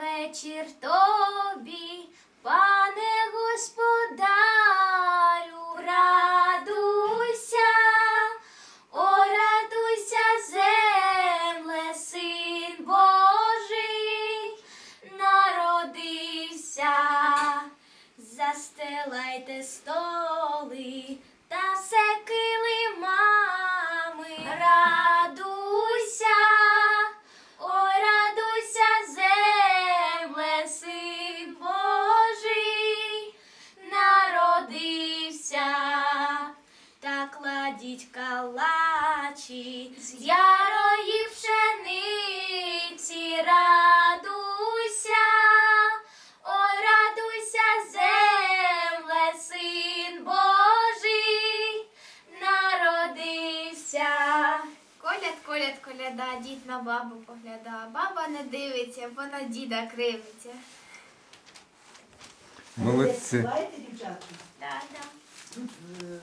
вечір тобі, пане господарю, радуйся, о, радуйся, земле, син Божий, народився, застилайте столи та кладіть калачі з ярої пшениці, радуйся, ой, радуйся, земле, син Божий, народився. Коляд, коляд, коляда, дід на бабу погляда. Баба не дивиться, бо на діда кривиться. Молодці. Знаєте, дівчатки? Да, да. Тут е,